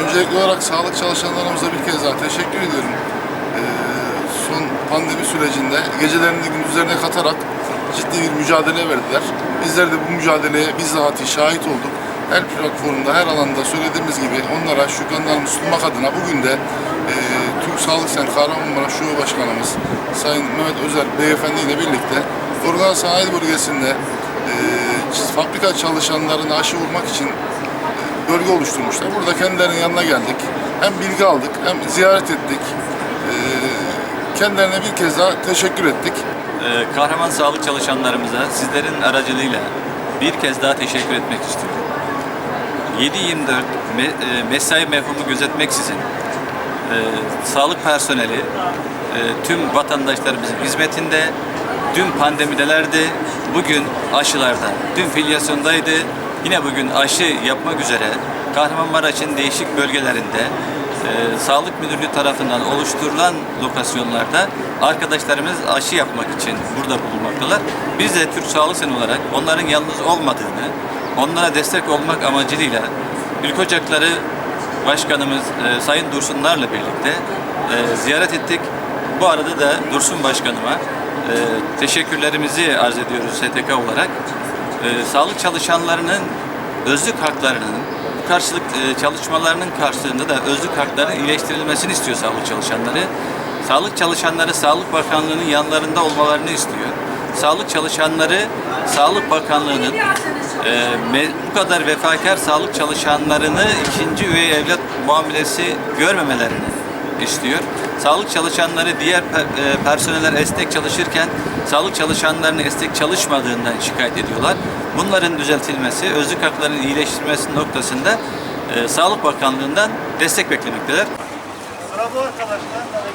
Öncelikli olarak sağlık çalışanlarımıza bir kez daha teşekkür ediyorum. Ee, son pandemi sürecinde gecelerini gündüzlerine katarak ciddi bir mücadele verdiler. Bizler de bu mücadeleye bizzat şahit olduk. Her platformda, her alanda söylediğimiz gibi onlara şükranlarımı sunmak adına bugün de e, Türk Sağlık Sen Kahramanmaraş Şube Başkanımız Sayın Mehmet Özer Beyefendi ile birlikte Organ Sanayi Bölgesi'nde e, fabrika çalışanlarına aşı vurmak için bölge oluşturmuşlar. Burada kendilerinin yanına geldik. Hem bilgi aldık hem ziyaret ettik. Ee, kendilerine bir kez daha teşekkür ettik. Ee, kahraman sağlık çalışanlarımıza sizlerin aracılığıyla bir kez daha teşekkür etmek istiyorum. 7-24 me- e, mesai mefhumu gözetmeksizin e, sağlık personeli e, tüm vatandaşlarımızın hizmetinde dün pandemidelerdi, bugün aşılarda, dün filyasyondaydı, yine bugün aşı yapmak üzere Kahramanmaraş'ın değişik bölgelerinde e, Sağlık Müdürlüğü tarafından oluşturulan lokasyonlarda arkadaşlarımız aşı yapmak için burada bulunmaktalar. Biz de Türk Sağlık Sen olarak onların yalnız olmadığını, onlara destek olmak amacıyla Ülke Ocakları Başkanımız e, Sayın Dursunlarla birlikte e, ziyaret ettik. Bu arada da Dursun Başkanıma e, teşekkürlerimizi arz ediyoruz STK olarak. E, sağlık çalışanlarının özlük haklarının karşılık e, çalışmalarının karşılığında da özlük haklarının iyileştirilmesini istiyor sağlık çalışanları. Sağlık çalışanları Sağlık Bakanlığı'nın yanlarında olmalarını istiyor. Sağlık çalışanları Sağlık Bakanlığı'nın e, bu kadar vefakar sağlık çalışanlarını ikinci üvey evlat muamelesi görmemelerini istiyor. Sağlık çalışanları diğer e, personeller esnek çalışırken sağlık çalışanlarının esnek çalışmadığından şikayet ediyorlar. Bunların düzeltilmesi, özlük haklarının iyileştirilmesi noktasında e, Sağlık Bakanlığı'ndan destek beklemekteler. Bu arkadaşlar.